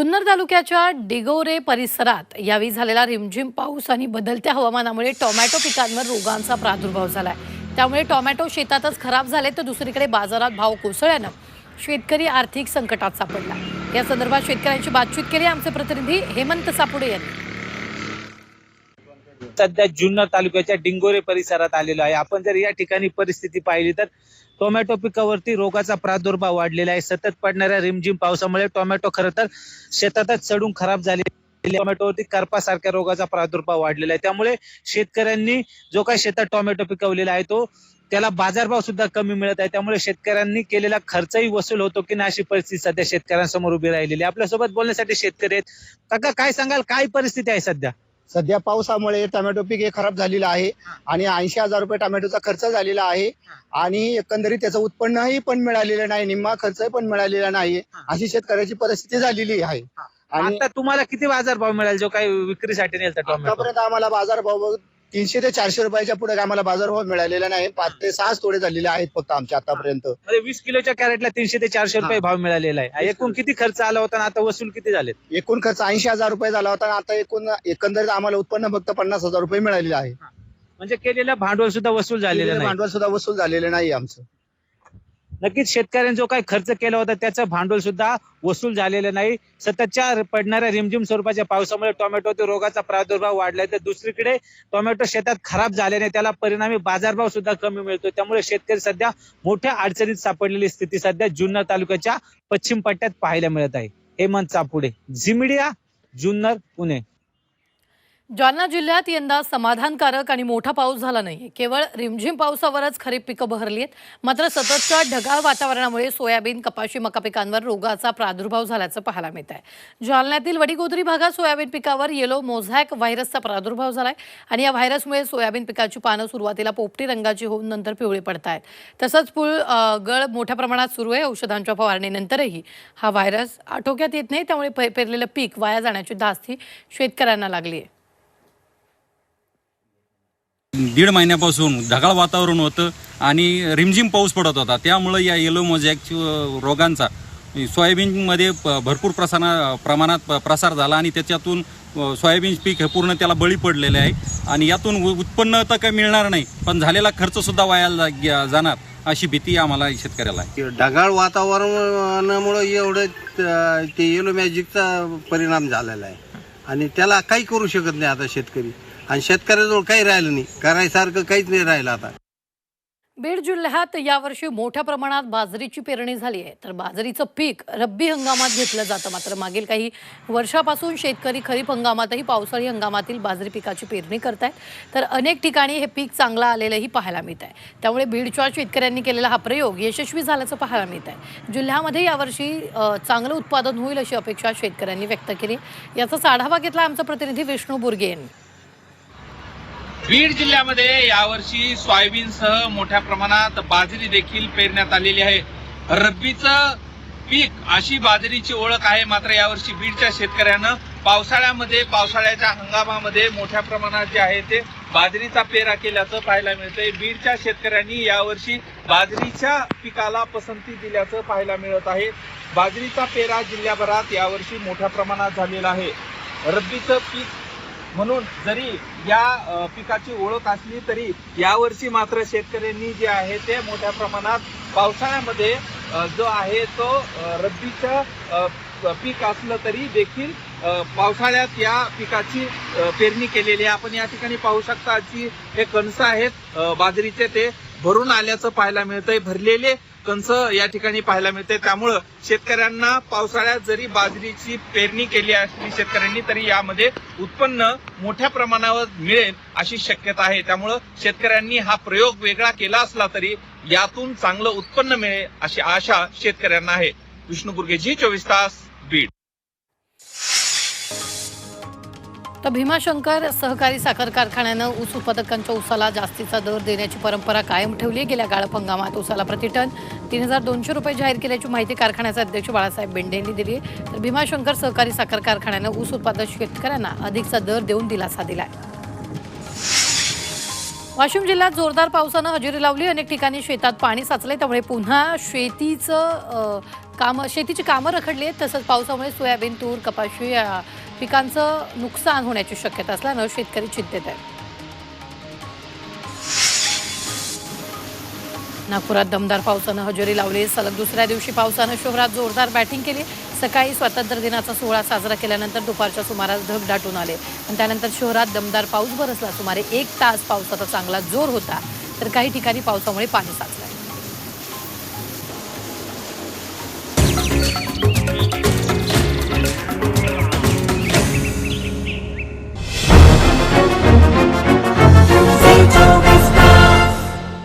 जुन्नर तालुक्याच्या डिगोरे परिसरात यावेळी झालेला रिमझिम पाऊस आणि बदलत्या हवामानामुळे टोमॅटो पिकांवर रोगांचा प्रादुर्भाव झाला आहे त्यामुळे टोमॅटो शेतातच खराब झाले तर दुसरीकडे बाजारात भाव कोसळल्यानं शेतकरी आर्थिक संकटात सापडला. या संदर्भात शेतकऱ्यांची बातचीत केली आमचे प्रतिनिधी हेमंत सापुडे यांनी. सध्या जुन्नर तालुक्याच्या डिंगोरे परिसरात आलेलो आहे. आपण जर या ठिकाणी परिस्थिती पाहिली तर टोमॅटो पिकावरती रोगाचा प्रादुर्भाव वाढलेला आहे. सतत पडणाऱ्या रिमझिम पावसामुळे टोमॅटो खरं तर शेतातच चढून खराब झाले. टोमॅटोवरती करपासारख्या रोगाचा प्रादुर्भाव वाढलेला आहे. त्यामुळे शेतकऱ्यांनी जो काही शेतात टोमॅटो पिकवलेला आहे तो त्याला बाजारभाव सुद्धा कमी मिळत आहे. त्यामुळे शेतकऱ्यांनी केलेला खर्चही वसूल होतो की नाही अशी परिस्थिती सध्या शेतकऱ्यांसमोर उभी राहिलेली आपल्यासोबत बोलण्यासाठी शेतकरी आहेत. काका काय सांगाल? काय परिस्थिती आहे सध्या? सध्या पावसामुळे टोमॅटो पीक हे खराब झालेलं आहे आणि ऐंशी हजार रुपये टोमॅटोचा खर्च झालेला आहे. आणि एकंदरीत त्याचं उत्पन्नही पण मिळालेलं नाही निम्मा खर्च पण मिळालेला नाही. अशी शेतकऱ्याची परिस्थिती झालेली आहे. आणि आता तुम्हाला किती बाजार भाव मिळेल? जो काही विक्रीसाठी नेलता टोमॅटो. आतापर्यंत आम्हाला बाजारभाव तीनशे ते चारशे रुपयाच्या पुढे आम्हाला बाजारभाव मिळालेला नाही. पाच ते सहाच तोडे झालेले आहेत फक्त आमच्या आतापर्यंत. वीस किलोच्या कॅरेटला तीनशे ते चारशे रुपये भाव मिळालेला आहे. एकूण किती खर्च आला होता आणि आता वसूल किती झाले एकूण खर्च ऐंशी हजार रुपये झाला होता आणि आता एकूण एकंदरीत आम्हाला उत्पन्न फक्त पन्नास हजार रुपये मिळालेले आहे. म्हणजे केलेलं भांडवल सुद्धा वसूल झालेलं नाही. भांडवल सुद्धा वसूल झालेलं नाही आमचं. नक्कीच शेतकऱ्यांनी जो काही खर्च केला होता त्याचं भांडवल सुद्धा वसूल झालेलं नाही. सततच्या पडणाऱ्या रिमझिम स्वरूपाच्या पावसामुळे टोमॅटो रोगाचा प्रादुर्भाव वाढलाय. तर दुसरीकडे टोमॅटो शेतात खराब झाल्याने त्याला परिणामी बाजारभाव सुद्धा कमी मिळतो त्यामुळे शेतकरी सध्या मोठ्या अडचणीत सापडलेली स्थिती सध्या जुन्नर तालुक्याच्या पश्चिम पट्ट्यात पाहायला मिळत आहे. हेमंत चापुडे झिमिडिया जुन्नर पुणे. जालना जिल्ह्यात यंदा समाधानकारक आणि मोठा पाऊस झाला नाही केवळ रिमझिम पावसावरच खरीप पिकं बहरली आहेत. मात्र सततच्या ढगाळ वातावरणामुळे सोयाबीन कपाशी मका पिकांवर रोगाचा प्रादुर्भाव झाल्याचं पाहायला मिळत आहे जालन्यातील वडीगोदरी भागात सोयाबीन पिकावर येलो मोझॅक व्हायरसचा प्रादुर्भाव झाला आहे आणि या व्हायरसमुळे सोयाबीन पिकाची पानं सुरुवातीला पोपटी रंगाची होऊन नंतर पिवळी पडत आहेत तसंच फुल गळ मोठ्या प्रमाणात सुरू आहे. औषधांच्या फवारणीनंतरही हा व्हायरस आटोक्यात येत नाही त्यामुळे पेरलेलं पीक वाया जाण्याची धास्ती शेतकऱ्यांना लागली आहे दीड महिन्यापासून ढगाळ वातावरण होतं आणि रिमझिम पाऊस पडत होता. त्यामुळं या येलो मोजॅक रोगांचा सोयाबीनमध्ये प- भरपूर प्रसार प्रमाणात प- प्रसार झाला आणि त्याच्यातून सोयाबीन पीक हे पूर्ण त्याला बळी पडलेले आहे. आणि यातून उत्पन्न तर काही मिळणार नाही पण झालेला खर्चसुद्धा वाया जा- जाणार अशी भीती आम्हाला शेतकऱ्याला आहे. ढगाळ वातावरणामुळं एवढं ते येलो मॅजिकचा परिणाम झालेला आहे. आणि त्याला काही करू शकत नाही आता शेतकरी. आणि शेतकऱ्याजवळ काही राहिलं नाही. करायसारखं काहीच नाही राहिलं आता. बीड जिल्ह्यात यावर्षी मोठ्या प्रमाणात बाजरीची पेरणी झाली आहे. तर बाजरीचं पीक रब्बी हंगामात घेतलं जातं. मात्र मागील काही वर्षापासून शेतकरी खरीप हंगामातही पावसाळी हंगामातील बाजरी पिकाची पेरणी करतायत. तर अनेक ठिकाणी हे पीक चांगलं आलेलंही पाहायला मिळत आहे त्यामुळे बीडच्या शेतकऱ्यांनी केलेला हा प्रयोग यशस्वी झाल्याचं पाहायला मिळत आहे जिल्ह्यामध्ये यावर्षी चांगलं उत्पादन होईल अशी अपेक्षा शेतकऱ्यांनी व्यक्त केली याचाच आढावा घेतला आमचा प्रतिनिधी विष्णू बुर्गे यांनी बीड जिल्ह्यामध्ये यावर्षी सोयाबीनसह मोठ्या प्रमाणात बाजरी देखील पेरण्यात आलेली आहे. रब्बीचं पीक अशी बाजरीची ओळख आहे मात्र यावर्षी बीडच्या शेतकऱ्यानं पावसाळ्यामध्ये पावसाळ्याच्या हंगामामध्ये मोठ्या प्रमाणात जे आहे ते बाजरीचा पेरा केल्याचं पाहायला मिळतंय. बीडच्या शेतकऱ्यांनी यावर्षी बाजरीच्या पिकाला पसंती दिल्याचं पाहायला मिळत आहे. बाजरीचा पेरा जिल्ह्याभरात यावर्षी मोठ्या प्रमाणात झालेला आहे. रब्बीचं पीक म्हणून जरी या पिकाची ओळख असली तरी यावर्षी मात्र शेतकऱ्यांनी जे आहे ते मोठ्या प्रमाणात पावसाळ्यामध्ये जो आहे तो रब्बीचं पीक असलं तरी देखील पावसाळ्यात या पिकाची पेरणी केलेली आहे. आपण या ठिकाणी पाहू शकता जी हे कणसं आहेत बाजरीचे ते भरून आल्याचं पाहायला मिळतंय. भरलेले कंस या ठिकाणी पाहायला मिळते त्यामुळं शेतकऱ्यांना पावसाळ्यात जरी बाजरीची पेरणी केली असली शेतकऱ्यांनी तरी यामध्ये उत्पन्न मोठ्या प्रमाणावर मिळेल अशी शक्यता आहे. त्यामुळं शेतकऱ्यांनी हा प्रयोग वेगळा केला असला तरी यातून चांगलं उत्पन्न मिळेल अशी आशा शेतकऱ्यांना आहे. विष्णू जी चोवीस तास. तर भीमाशंकर सहकारी साखर कारखान्यानं ऊस उत्पादकांच्या ऊसाला जास्तीचा दर देण्याची परंपरा कायम ठेवली गेल्या गाळप हंगामात ऊसाला प्रतिटन तीन हजार दोनशे रुपये जाहीर केल्याची माहिती कारखान्याचे अध्यक्ष बाळासाहेब बेंडे यांनी दिली तर भीमाशंकर सहकारी साखर कारखान्यानं ऊस उत्पादक शेतकऱ्यांना अधिकचा दर देऊन दिलासा दिला आहे वाशिम जिल्ह्यात जोरदार पावसानं हजेरी लावली. अनेक ठिकाणी शेतात पाणी साचलंय. त्यामुळे पुन्हा शेतीचं काम कामं शेतीची कामं रखडली आहेत. तसंच पावसामुळे सोयाबीन तूर कपाशी या पिकांचं नुकसान होण्याची शक्यता असल्यानं शेतकरी चिंतेत आहेत. नागपुरात दमदार पावसानं हजेरी लावली. सलग दुसऱ्या दिवशी पावसानं शहरात जोरदार बॅटिंग केली. सकाळी स्वातंत्र्य दिनाचा सोहळा साजरा केल्यानंतर दुपारच्या सुमारास ढग दाटून आले. आणि त्यानंतर शहरात दमदार पाऊस बरसला. सुमारे एक तास पावसाचा चांगला जोर होता. तर काही ठिकाणी पावसामुळे पाणी साचलं.